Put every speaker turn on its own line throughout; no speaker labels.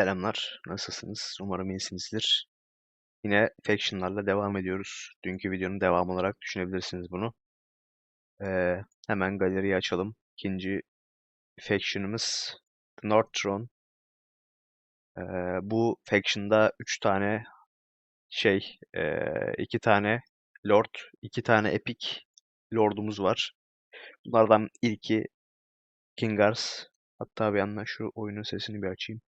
Selamlar, nasılsınız? Umarım iyisinizdir. Yine Faction'larla devam ediyoruz. Dünkü videonun devamı olarak düşünebilirsiniz bunu. Ee, hemen galeriyi açalım. İkinci Faction'ımız The North Throne. Ee, bu Faction'da 3 tane şey, e, iki tane Lord, iki tane Epic Lord'umuz var. Bunlardan ilki Kingars. Hatta bir yandan şu oyunun sesini bir açayım.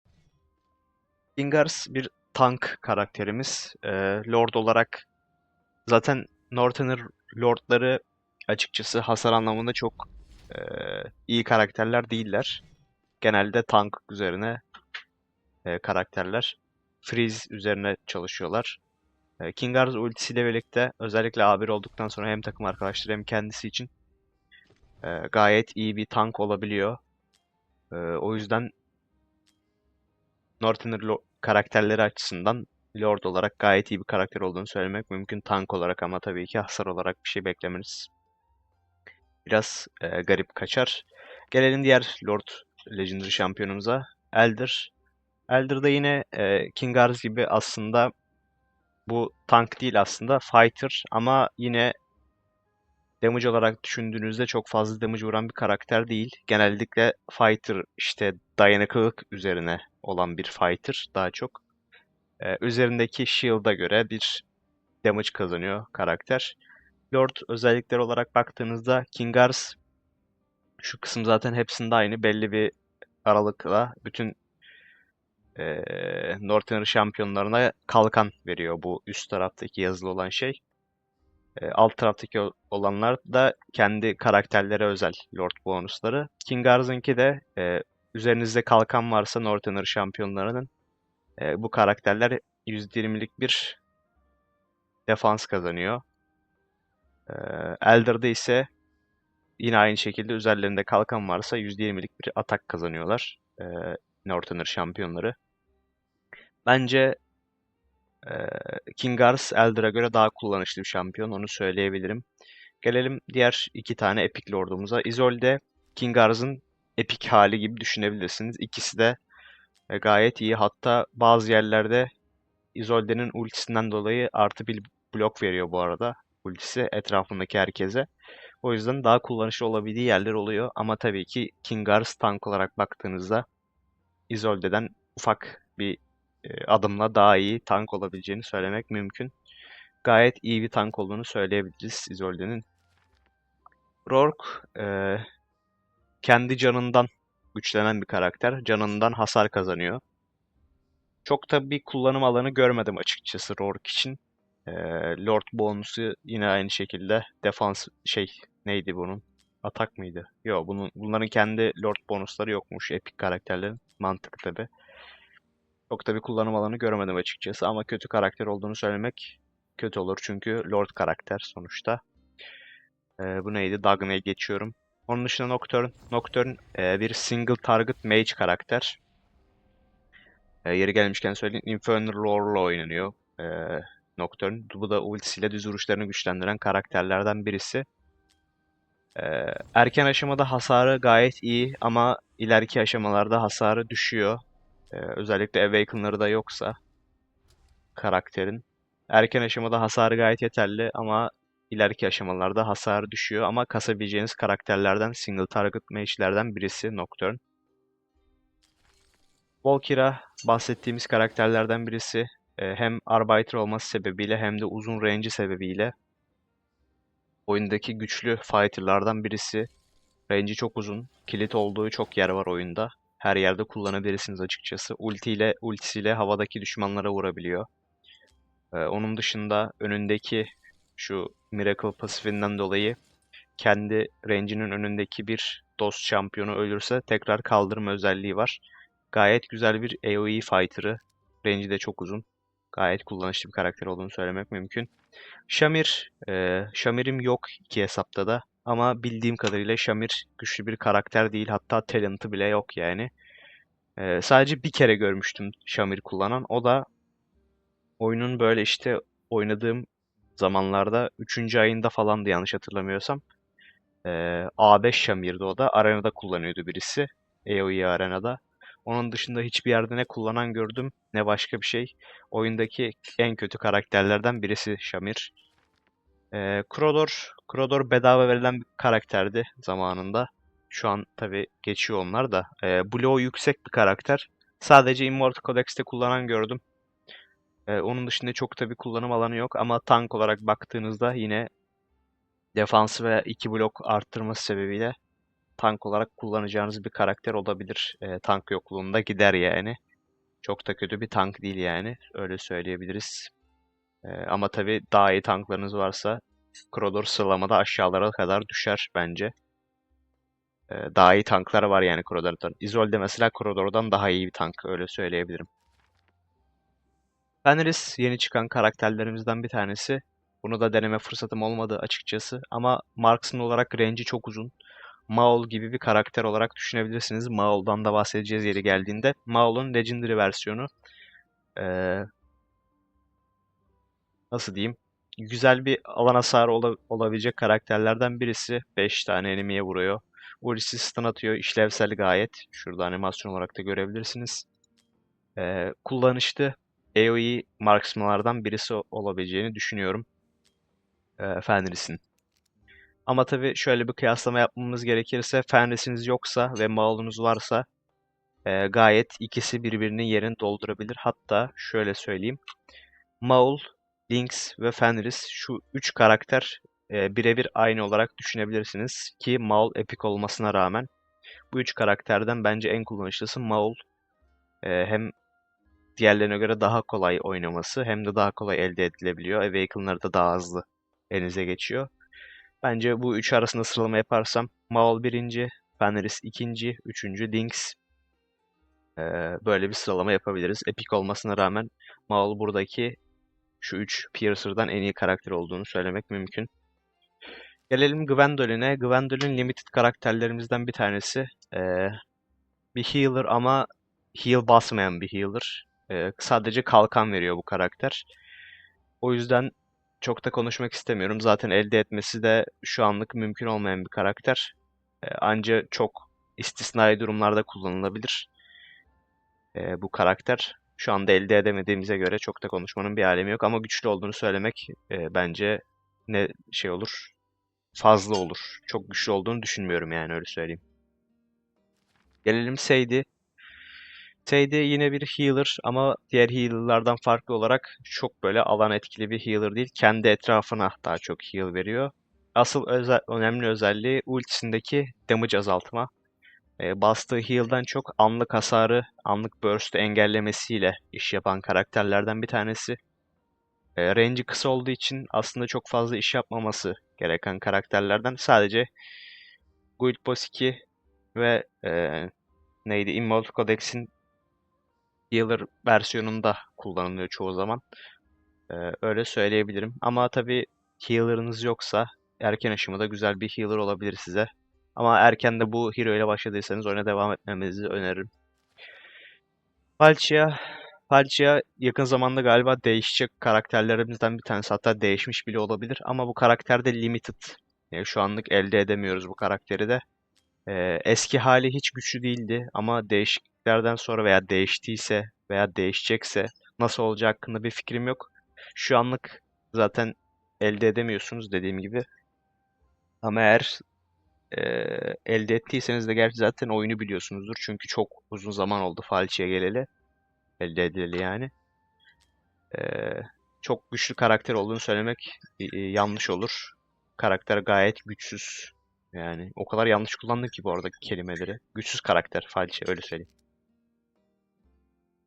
Kingars bir tank karakterimiz. Ee, Lord olarak zaten Northerner Lordları açıkçası hasar anlamında çok e, iyi karakterler değiller. Genelde tank üzerine e, karakterler. Freeze üzerine çalışıyorlar. E, Kingars ultisiyle birlikte özellikle A1 olduktan sonra hem takım arkadaşları hem kendisi için e, gayet iyi bir tank olabiliyor. E, o yüzden Northerner Lo- karakterleri açısından Lord olarak gayet iyi bir karakter olduğunu söylemek mümkün. Tank olarak ama tabii ki hasar olarak bir şey beklemeniz biraz e, garip kaçar. Gelelim diğer Lord Legendary şampiyonumuza. Elder. Elder'da yine e, Kingars gibi aslında bu tank değil aslında fighter ama yine damage olarak düşündüğünüzde çok fazla damage vuran bir karakter değil. Genellikle fighter işte dayanıklılık üzerine olan bir fighter daha çok. Ee, üzerindeki shield'a göre bir damage kazanıyor karakter. Lord özellikler olarak baktığınızda Kingars şu kısım zaten hepsinde aynı belli bir aralıkla bütün e, Northerner şampiyonlarına kalkan veriyor bu üst taraftaki yazılı olan şey. E, alt taraftaki olanlar da kendi karakterlere özel Lord bonusları. Kingars'ınki de e, üzerinizde kalkan varsa Northerner şampiyonlarının e, bu karakterler %20'lik bir defans kazanıyor. E, Elder'da ise yine aynı şekilde üzerlerinde kalkan varsa %20'lik bir atak kazanıyorlar. E, Northerner şampiyonları. Bence e, Kingars Elder'a göre daha kullanışlı bir şampiyon onu söyleyebilirim. Gelelim diğer iki tane Epic Lord'umuza. Isolde Kingars'ın Epic hali gibi düşünebilirsiniz. İkisi de e, gayet iyi. Hatta bazı yerlerde Isolde'nin ultisinden dolayı artı bir blok veriyor bu arada. Ultisi etrafındaki herkese. O yüzden daha kullanışlı olabildiği yerler oluyor. Ama tabii ki Kingars tank olarak baktığınızda Isolde'den ufak bir adımla daha iyi tank olabileceğini söylemek mümkün. Gayet iyi bir tank olduğunu söyleyebiliriz Isolde'nin. Rourke e, kendi canından güçlenen bir karakter. Canından hasar kazanıyor. Çok da bir kullanım alanı görmedim açıkçası Rourke için. Ee, Lord bonusu yine aynı şekilde defans şey neydi bunun? Atak mıydı? Yok bunun bunların kendi Lord bonusları yokmuş epic karakterlerin. Mantıklı tabi. Çok da bir kullanım alanı görmedim açıkçası ama kötü karakter olduğunu söylemek kötü olur çünkü Lord karakter sonuçta. Ee, bu neydi? Dagna'ya geçiyorum. Onun dışında Nocturne. Nocturne e, bir single target mage karakter. E, yeri gelmişken söyleyeyim. Infernal Roar'la oynanıyor. E, Nocturne. Bu da ultisiyle düz vuruşlarını güçlendiren karakterlerden birisi. E, erken aşamada hasarı gayet iyi ama ileriki aşamalarda hasarı düşüyor. E, özellikle Awaken'ları da yoksa karakterin. Erken aşamada hasarı gayet yeterli ama ileriki aşamalarda hasarı düşüyor ama kasabileceğiniz karakterlerden single target mage'lerden birisi Nocturne. Valkyra bahsettiğimiz karakterlerden birisi. Ee, hem Arbiter olması sebebiyle hem de uzun range'i sebebiyle oyundaki güçlü fighter'lardan birisi. Range'i çok uzun. Kilit olduğu çok yer var oyunda. Her yerde kullanabilirsiniz açıkçası. Ultiyle, ultisiyle havadaki düşmanlara vurabiliyor. Ee, onun dışında önündeki şu Miracle pasifinden dolayı kendi range'inin önündeki bir dost şampiyonu ölürse tekrar kaldırma özelliği var. Gayet güzel bir AoE fighter'ı. Range'i de çok uzun. Gayet kullanışlı bir karakter olduğunu söylemek mümkün. Shamir, e, Shamir'im yok iki hesapta da. Ama bildiğim kadarıyla Shamir güçlü bir karakter değil. Hatta talent'ı bile yok yani. E, sadece bir kere görmüştüm Shamir kullanan. O da oyunun böyle işte oynadığım zamanlarda 3. ayında falandı yanlış hatırlamıyorsam. E, A5 Shamir'di o da. Arenada kullanıyordu birisi. AoE arenada. Onun dışında hiçbir yerde ne kullanan gördüm ne başka bir şey. Oyundaki en kötü karakterlerden birisi Shamir. Ee, Krodor, Krodor bedava verilen bir karakterdi zamanında. Şu an tabi geçiyor onlar da. Ee, Bloğu yüksek bir karakter. Sadece Immortal Codex'te kullanan gördüm. Ee, onun dışında çok tabi kullanım alanı yok ama tank olarak baktığınızda yine defansı ve iki blok arttırması sebebiyle tank olarak kullanacağınız bir karakter olabilir. Ee, tank yokluğunda gider yani. Çok da kötü bir tank değil yani. Öyle söyleyebiliriz. Ee, ama tabii daha iyi tanklarınız varsa Krodor sıralamada aşağılara kadar düşer bence. Ee, daha iyi tanklar var yani Krodor'dan. Isolde mesela Krodor'dan daha iyi bir tank öyle söyleyebilirim. Fenris yeni çıkan karakterlerimizden bir tanesi. Bunu da deneme fırsatım olmadı açıkçası ama marksman olarak range'i çok uzun. Maul gibi bir karakter olarak düşünebilirsiniz. Maul'dan da bahsedeceğiz yeri geldiğinde. Maul'un Legendary versiyonu. Ee, nasıl diyeyim? Güzel bir alan hasarı ola- olabilecek karakterlerden birisi. 5 tane enemy'ye vuruyor. Ultisi stun atıyor. işlevsel gayet. Şurada animasyon olarak da görebilirsiniz. Ee, kullanışlı AoE marksmanlardan birisi olabileceğini düşünüyorum. Ee, Fenris'in. Ama tabii şöyle bir kıyaslama yapmamız gerekirse Fenris'iniz yoksa ve Maul'unuz varsa e, gayet ikisi birbirinin yerini doldurabilir. Hatta şöyle söyleyeyim. Maul, Lynx ve Fenris şu üç karakter e, birebir aynı olarak düşünebilirsiniz. Ki Maul epik olmasına rağmen bu üç karakterden bence en kullanışlısı Maul. E, hem diğerlerine göre daha kolay oynaması hem de daha kolay elde edilebiliyor. Awaken'ları da daha hızlı elinize geçiyor. Bence bu üç arasında sıralama yaparsam Maul birinci, Fenris ikinci, üçüncü Lynx. Ee, böyle bir sıralama yapabiliriz. Epic olmasına rağmen Maul buradaki şu üç Piercer'dan en iyi karakter olduğunu söylemek mümkün. Gelelim Gwendolyn'e. Gwendolyn limited karakterlerimizden bir tanesi. Ee, bir healer ama heal basmayan bir healer. Ee, sadece kalkan veriyor bu karakter. O yüzden çok da konuşmak istemiyorum. Zaten elde etmesi de şu anlık mümkün olmayan bir karakter. Ee, anca çok istisnai durumlarda kullanılabilir. Ee, bu karakter şu anda elde edemediğimize göre çok da konuşmanın bir alemi yok. Ama güçlü olduğunu söylemek e, bence ne şey olur? Fazla olur. Çok güçlü olduğunu düşünmüyorum yani öyle söyleyeyim. Gelelim Sadie. Sadie yine bir healer ama diğer healer'lardan farklı olarak çok böyle alan etkili bir healer değil. Kendi etrafına daha çok heal veriyor. Asıl özel, önemli özelliği ultisindeki damage azaltma. E, bastığı heal'dan çok anlık hasarı, anlık burst'ü engellemesiyle iş yapan karakterlerden bir tanesi. E, range'i kısa olduğu için aslında çok fazla iş yapmaması gereken karakterlerden sadece Guild Boss 2 ve e, neydi Immortal Codex'in healer versiyonunda kullanılıyor çoğu zaman. Ee, öyle söyleyebilirim. Ama tabii healer'ınız yoksa erken aşamada güzel bir healer olabilir size. Ama erken de bu hero ile başladıysanız oyuna devam etmenizi öneririm. Palkia. Palkia yakın zamanda galiba değişecek karakterlerimizden bir tanesi. Hatta değişmiş bile olabilir. Ama bu karakter de limited. Yani şu anlık elde edemiyoruz bu karakteri de. Ee, eski hali hiç güçlü değildi ama değişikliklerden sonra veya değiştiyse veya değişecekse nasıl olacağı hakkında bir fikrim yok. Şu anlık zaten elde edemiyorsunuz dediğim gibi. Ama eğer e, elde ettiyseniz de gerçi zaten oyunu biliyorsunuzdur. Çünkü çok uzun zaman oldu Falchi'ye geleli. Elde edileli yani. E, çok güçlü karakter olduğunu söylemek e, yanlış olur. Karakter gayet güçsüz. Yani o kadar yanlış kullandım ki bu arada kelimeleri. Güçsüz karakter Falchi öyle söyleyeyim.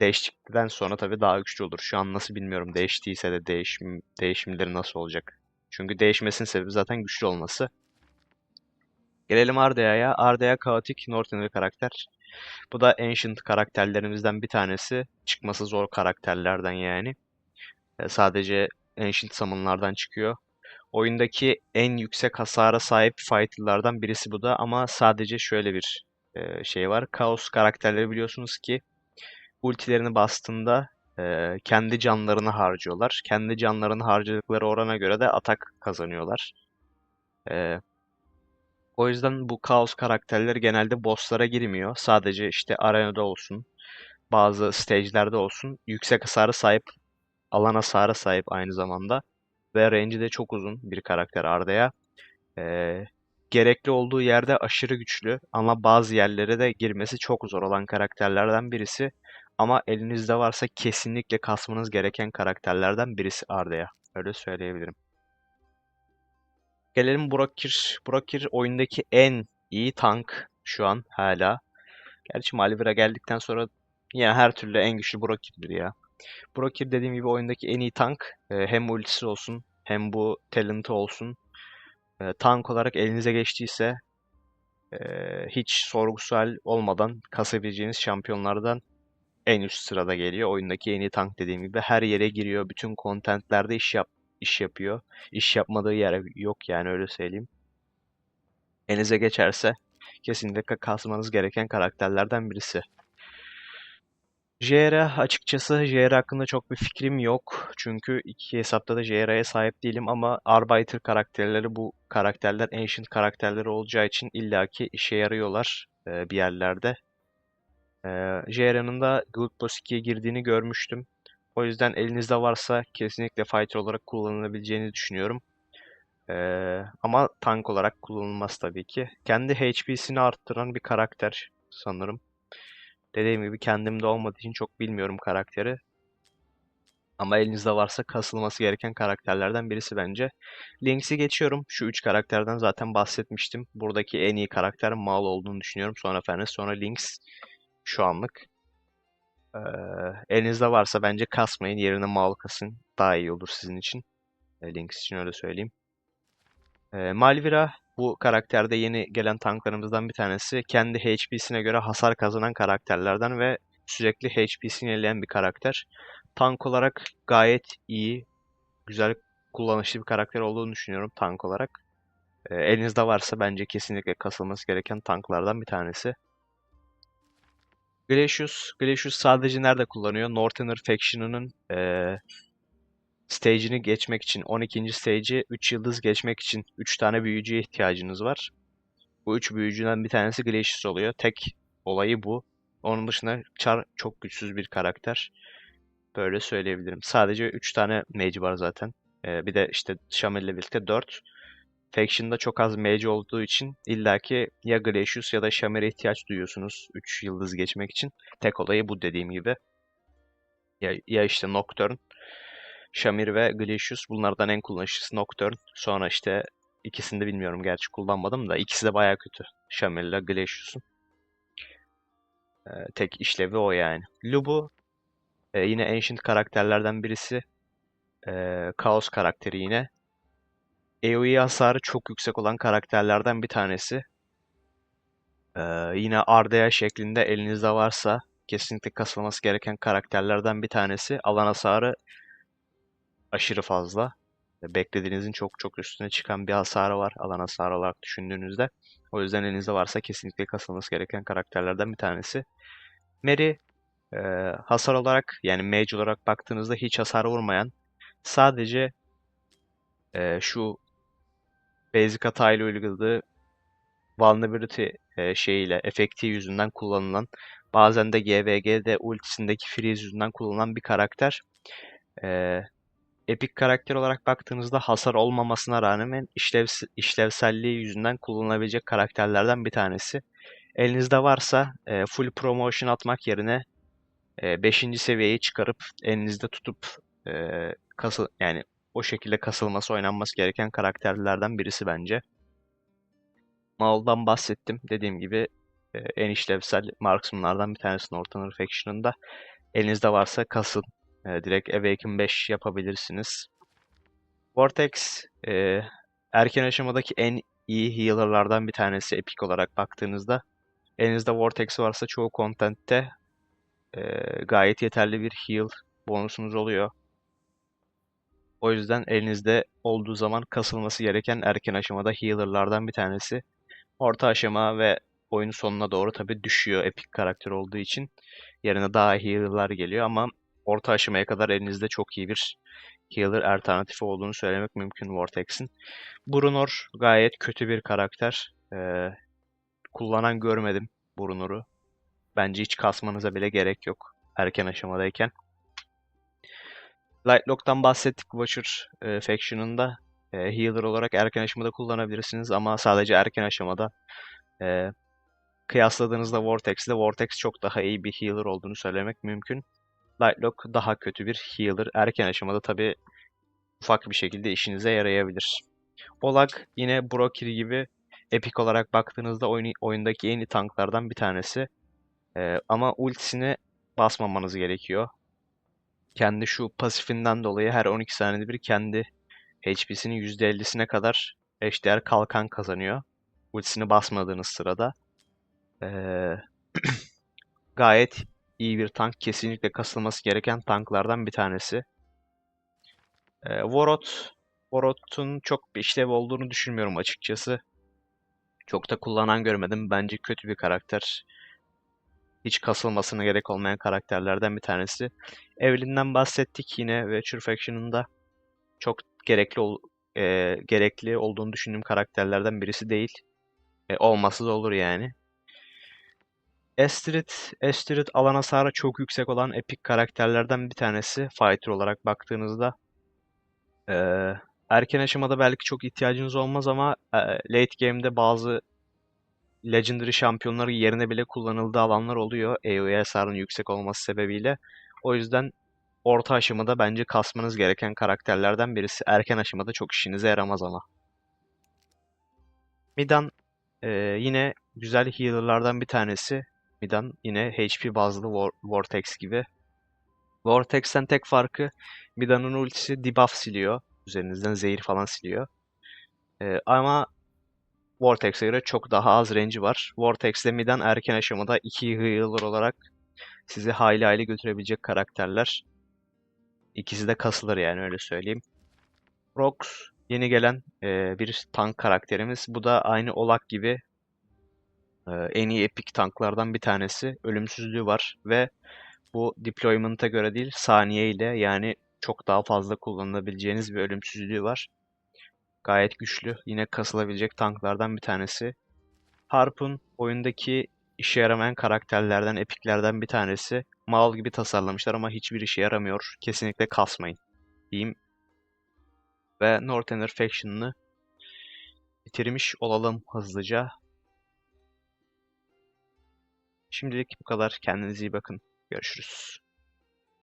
Değiştikten sonra tabii daha güçlü olur. Şu an nasıl bilmiyorum. Değiştiyse de değişim, değişimleri nasıl olacak? Çünkü değişmesinin sebebi zaten güçlü olması. Gelelim Ardea'ya. Ardea kaotik Northern bir karakter. Bu da Ancient karakterlerimizden bir tanesi. Çıkması zor karakterlerden yani. E, sadece Ancient Summon'lardan çıkıyor. Oyundaki en yüksek hasara sahip fighter'lardan birisi bu da ama sadece şöyle bir e, şey var. Kaos karakterleri biliyorsunuz ki ultilerini bastığında e, kendi canlarını harcıyorlar. Kendi canlarını harcadıkları orana göre de atak kazanıyorlar. E, o yüzden bu kaos karakterleri genelde bosslara girmiyor. Sadece işte arenada olsun, bazı stage'lerde olsun yüksek hasara sahip, alan hasara sahip aynı zamanda ve range'i de çok uzun bir karakter Arda'ya. Ee, gerekli olduğu yerde aşırı güçlü ama bazı yerlere de girmesi çok zor olan karakterlerden birisi. Ama elinizde varsa kesinlikle kasmanız gereken karakterlerden birisi Arda'ya. Öyle söyleyebilirim. Gelelim Brokir. Brokir oyundaki en iyi tank şu an hala. Gerçi Malivira geldikten sonra yine her türlü en güçlü Brokir'dir ya. Brokir dediğim gibi oyundaki en iyi tank. Ee, hem ultisi olsun hem bu talent'ı olsun. Ee, tank olarak elinize geçtiyse e, hiç sorgusu hal olmadan kasabileceğiniz şampiyonlardan en üst sırada geliyor. Oyundaki en iyi tank dediğim gibi her yere giriyor. Bütün kontentlerde iş yap iş yapıyor. İş yapmadığı yer yok yani öyle söyleyeyim. Elinize geçerse kesinlikle kasmanız gereken karakterlerden birisi. JR açıkçası JR hakkında çok bir fikrim yok. Çünkü iki hesapta da JR'ye sahip değilim ama Arbiter karakterleri bu karakterler Ancient karakterleri olacağı için illaki işe yarıyorlar e, bir yerlerde. E, JR'nin da Guild Boss 2'ye girdiğini görmüştüm. O yüzden elinizde varsa kesinlikle fighter olarak kullanılabileceğini düşünüyorum. E, ama tank olarak kullanılmaz tabii ki. Kendi HP'sini arttıran bir karakter sanırım. Dediğim gibi kendimde olmadığı için çok bilmiyorum karakteri. Ama elinizde varsa kasılması gereken karakterlerden birisi bence. Lynx'i geçiyorum. Şu üç karakterden zaten bahsetmiştim. Buradaki en iyi karakter Maul olduğunu düşünüyorum. Sonra Fenris, sonra Lynx şu anlık. Ee, elinizde varsa bence kasmayın. Yerine Maul kasın. Daha iyi olur sizin için. E, Lynx için öyle söyleyeyim. Ee, Malvira bu karakterde yeni gelen tanklarımızdan bir tanesi. Kendi HP'sine göre hasar kazanan karakterlerden ve sürekli HP'sini yenileyen bir karakter. Tank olarak gayet iyi, güzel kullanışlı bir karakter olduğunu düşünüyorum tank olarak. E, elinizde varsa bence kesinlikle kasılması gereken tanklardan bir tanesi. Glacius. Glacius sadece nerede kullanıyor? Northerner Faction'ının e, stage'ini geçmek için 12. stage'i 3 yıldız geçmek için 3 tane büyücüye ihtiyacınız var. Bu 3 büyücüden bir tanesi Glacius oluyor. Tek olayı bu. Onun dışında Char çok güçsüz bir karakter. Böyle söyleyebilirim. Sadece 3 tane mage var zaten. Ee, bir de işte Shamil ile birlikte 4. Faction'da çok az mage olduğu için illaki ya Glacius ya da Shamir'e ihtiyaç duyuyorsunuz 3 yıldız geçmek için. Tek olayı bu dediğim gibi. Ya, ya işte Nocturne, Shamir ve Glacius bunlardan en kullanışlısı Nocturne. Sonra işte ikisini de bilmiyorum gerçi kullanmadım da ikisi de baya kötü. Shamir ile Glacius'un. Ee, tek işlevi o yani. Lubu e, yine Ancient karakterlerden birisi. E, Chaos karakteri yine. AoE hasarı çok yüksek olan karakterlerden bir tanesi. E, yine Ardea şeklinde elinizde varsa kesinlikle kasılması gereken karakterlerden bir tanesi. Alan hasarı aşırı fazla. Beklediğinizin çok çok üstüne çıkan bir hasarı var alan hasarı olarak düşündüğünüzde. O yüzden elinizde varsa kesinlikle kasılması gereken karakterlerden bir tanesi. Mary e, hasar olarak yani mage olarak baktığınızda hiç hasar vurmayan sadece e, şu basic hatayla uyguladığı vulnerability e, şeyiyle efekti yüzünden kullanılan bazen de GVG'de ultisindeki freeze yüzünden kullanılan bir karakter. E, Epic karakter olarak baktığınızda hasar olmamasına rağmen işlev, işlevselliği yüzünden kullanılabilecek karakterlerden bir tanesi. Elinizde varsa e, full promotion atmak yerine 5. E, seviyeyi çıkarıp elinizde tutup e, kasıl yani o şekilde kasılması oynanması gereken karakterlerden birisi bence. Maul'dan bahsettim. Dediğim gibi e, en işlevsel marksmanlardan bir tanesi Northern Faction'ında. Elinizde varsa kasın. E, direkt Awaken 5 yapabilirsiniz. Vortex e, erken aşamadaki en iyi healer'lardan bir tanesi epik olarak baktığınızda. Elinizde Vortex varsa çoğu content'te e, gayet yeterli bir heal bonusunuz oluyor. O yüzden elinizde olduğu zaman kasılması gereken erken aşamada healer'lardan bir tanesi. Orta aşama ve oyunun sonuna doğru tabi düşüyor epik karakter olduğu için. Yerine daha healer'lar geliyor ama orta aşamaya kadar elinizde çok iyi bir healer alternatifi olduğunu söylemek mümkün Vortex'in. Brunor gayet kötü bir karakter. Ee, kullanan görmedim Brunor'u. Bence hiç kasmanıza bile gerek yok. erken aşamadayken. Lightlock'tan bahsettik Watcher e, Faction'ında. E, healer olarak erken aşamada kullanabilirsiniz ama sadece erken aşamada. E, kıyasladığınızda Vortex ile Vortex çok daha iyi bir healer olduğunu söylemek mümkün. Lightlock daha kötü bir healer. Erken aşamada tabi ufak bir şekilde işinize yarayabilir. Olag yine Brokir gibi epik olarak baktığınızda oyun, oyundaki en iyi tanklardan bir tanesi. Ee, ama ultisini basmamanız gerekiyor. Kendi şu pasifinden dolayı her 12 saniyede bir kendi HP'sinin %50'sine kadar eşdeğer kalkan kazanıyor. Ultisini basmadığınız sırada. Ee, gayet iyi bir tank. Kesinlikle kasılması gereken tanklardan bir tanesi. Ee, Vorot, Vorot'un çok bir işlev olduğunu düşünmüyorum açıkçası. Çok da kullanan görmedim. Bence kötü bir karakter. Hiç kasılmasına gerek olmayan karakterlerden bir tanesi. Evelyn'den bahsettik yine ve Faction'ın çok gerekli ol, e, gerekli olduğunu düşündüğüm karakterlerden birisi değil. E, olması da olur yani. Astrid, Astrid alan hasarı çok yüksek olan epik karakterlerden bir tanesi. Fighter olarak baktığınızda. Ee, erken aşamada belki çok ihtiyacınız olmaz ama e, late game'de bazı Legendary şampiyonları yerine bile kullanıldığı alanlar oluyor. AoE hasarının yüksek olması sebebiyle. O yüzden orta aşamada bence kasmanız gereken karakterlerden birisi. Erken aşamada çok işinize yaramaz ama. Midan e, yine güzel healer'lardan bir tanesi. Midan yine HP bazlı Vor Vortex gibi. Vortex'ten tek farkı Midan'ın ultisi debuff siliyor. Üzerinizden zehir falan siliyor. Ee, ama Vortex'e göre çok daha az range'i var. Vortex ile Midan erken aşamada iki healer olarak sizi hayli hayli götürebilecek karakterler. İkisi de kasılır yani öyle söyleyeyim. Rox yeni gelen e, bir tank karakterimiz. Bu da aynı Olak gibi e, en iyi epik tanklardan bir tanesi. Ölümsüzlüğü var ve bu deployment'a göre değil saniye ile yani çok daha fazla kullanılabileceğiniz bir ölümsüzlüğü var. Gayet güçlü. Yine kasılabilecek tanklardan bir tanesi. Harpun oyundaki işe yaramayan karakterlerden, epiklerden bir tanesi. Mal gibi tasarlamışlar ama hiçbir işe yaramıyor. Kesinlikle kasmayın. Diyeyim. Ve Northerner Faction'ını bitirmiş olalım hızlıca. Şimdilik bu kadar. Kendinize iyi bakın. Görüşürüz.